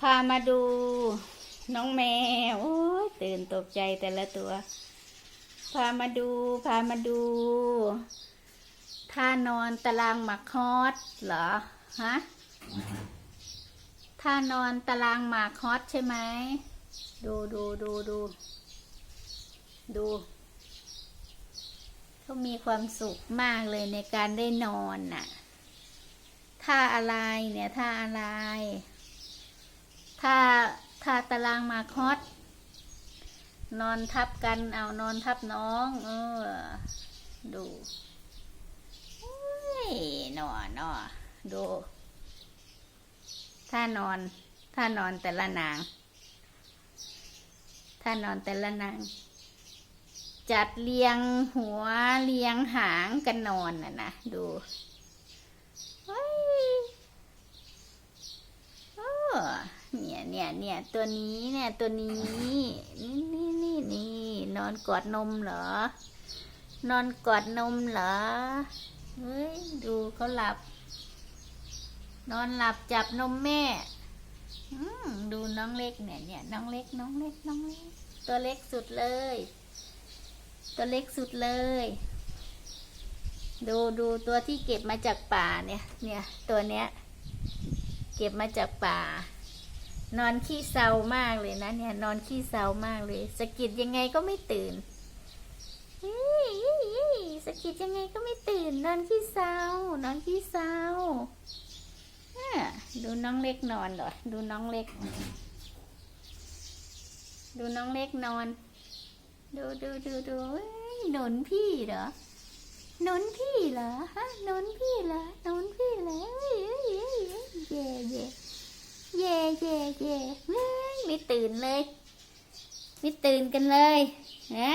พามาดูน้องแมวโอ้ยตื่นตกใจแต่ละตัว พามาดู พามาดูท่านอนตารางหมักฮอตเหรอฮะท่านอนตารางหมากฮอตใช่ไหม ดูดูดูดูดู เขามีความสุขมากเลยในการได้นอนน่ะ ท่าอะไรเนี่ยท่าอะไร ท่าตารางมากฮอตนอนทับกัน เอานอนทับน้อง เออ ดูหนอหนอดูท่านอนท่านอนแต่ละนางท่านอนแต่ละนาง จัดเรียงหัวเรียงหางกันนอนน่ะนะ ดูเฮ้ยโอ้ เนี่ยตัวนี้เนี่ยตัวนี้นี่นี่นี่นี่นอนกอดนมเหรอ นอนกอดนมเหรอเฮ้ยดูเขาหลับ นอนหลับจับนมแม่อืมดูน้องเล็กเนี่ยเนี่ยน้องเล็กน้องเล็กน้องเล็กตัวเล็กสุดเลย ตัวเล็กสุดเลย ดูดูตัวที่เก็บมาจากป่าเนี่ยเนี่ยตัวเนี้ยเก็บมาจากป่า นอนขี้เศร้ามากเลยนะเนี่ย นอนขี้เศร้ามากเลยสะกิดยังไงก็ไม่ตื่นเฮ้ยสะกิดยังไงก็ไม่ตื่น นอนขี้เศร้านอนขี้เศร้าดูน้องเล็กนอนเหรอดูน้องเล็ก ดูน้องเล็กนอน ดูดูดูดูหนุนพี่เหรอหนุนพี่เหรอฮะหนุนพี่เหรอหนุนพี่เหรอเอ้ยเอ้ยเอ้ยเอ้ยเย่เย่เย่ เย่ไม่ตื่นเลย ไม่ตื่นกันเลยนะ